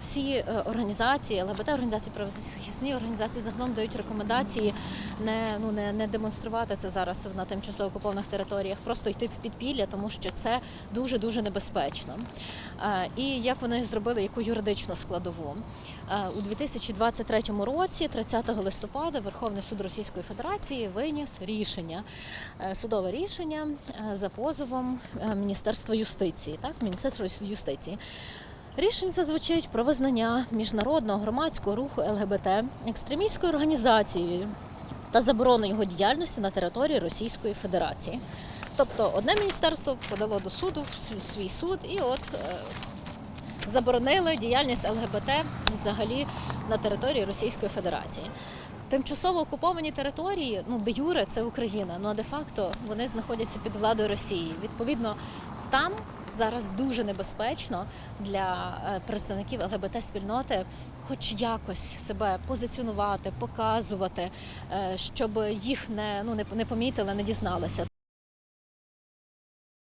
всі е, організації, ЛГБТ організації, правозахисні організації загалом дають рекомендації не ну не, не демонструвати це зараз на тимчасово окупованих територіях, просто йти в підпілля, тому що це дуже дуже небезпечно. Е, І як вони зробили яку юридичну складову Е, у 2023 році, 30 листопада, Верховний суд Російської Федерації виніс рішення, судове рішення за позовом Міністерства юстиції, так Міністерства юстиції. Рішення це звучить про визнання міжнародного громадського руху ЛГБТ екстремістською організацією та заборону його діяльності на території Російської Федерації. Тобто одне міністерство подало до суду в свій- суд і от е, заборонили діяльність ЛГБТ взагалі на території Російської Федерації. Тимчасово окуповані території, ну де юре це Україна, ну а де-факто вони знаходяться під владою Росії. Відповідно, там зараз дуже небезпечно для е, представників ЛГБТ спільноти, хоч якось себе позиціонувати, показувати, е, щоб їх не ну не помітили, не дізналися.